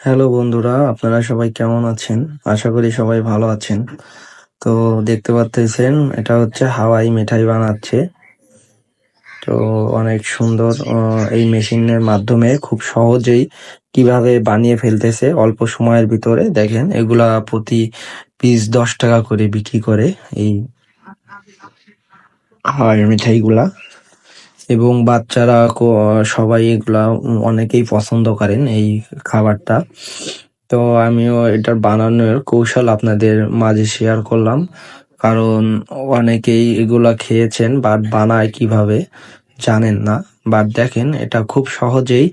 Hello বন্ধুরা, আপনারা সবাই কেমন আছেন? আশা করি সবাই ভালো আছেন। তো দেখতে পাচ্ছেন, এটা হচ্ছে হাওয়াই মিঠাই বানাচ্ছে। তো অনেক সুন্দর এই মেশিনের মাধ্যমে খুব সহজেই কীভাবে বানিয়ে ফেলতেছে অল্প সময়ের ভিতরে। দেখেন, এগুলা প্রতি পিস দশ টাকা করে বিক্রি করে এই হাওয়াই মিঠাইগুলা। এবং বাচ্চারা সবাই এগুলা অনেকেই পছন্দ করেন এই খাবারটা। তো আমিও এটার বানানোর কৌশল আপনাদের মাঝে শেয়ার করলাম। কারণ অনেকেই এগুলা খেয়েছেন বাট বানায় কীভাবে জানেন না। বাট দেখেন এটা খুব সহজেই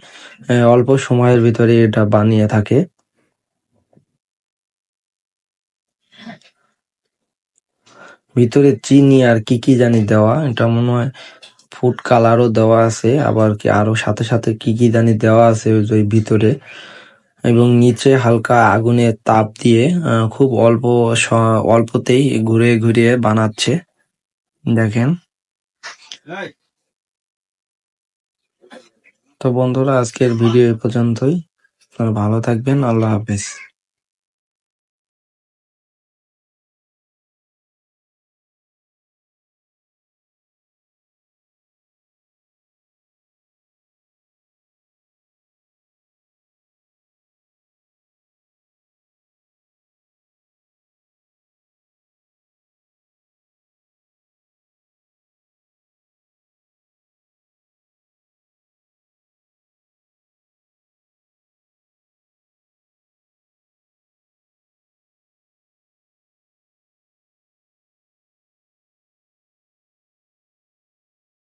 অল্প সময়ের ভিতরে এটা বানিয়ে থাকে। ভিতরে চিনি আর কি কি জানি দেওয়া, এটা মনে হয় ফুড কালারও দেওয়া আছে আবার কি আরও সাথে সাথে কি কি জানি দেওয়া আছে ওই ভিতরে। এবং নিচে হালকা আগুনের তাপ দিয়ে খুব অল্প অল্পতেই ঘুরে ঘুরিয়ে বানাচ্ছে। দেখেন। তো বন্ধুরা আজকের ভিডিও এ পর্যন্তই। আপনারা ভালো থাকবেন আল্লাহ হাফেজ।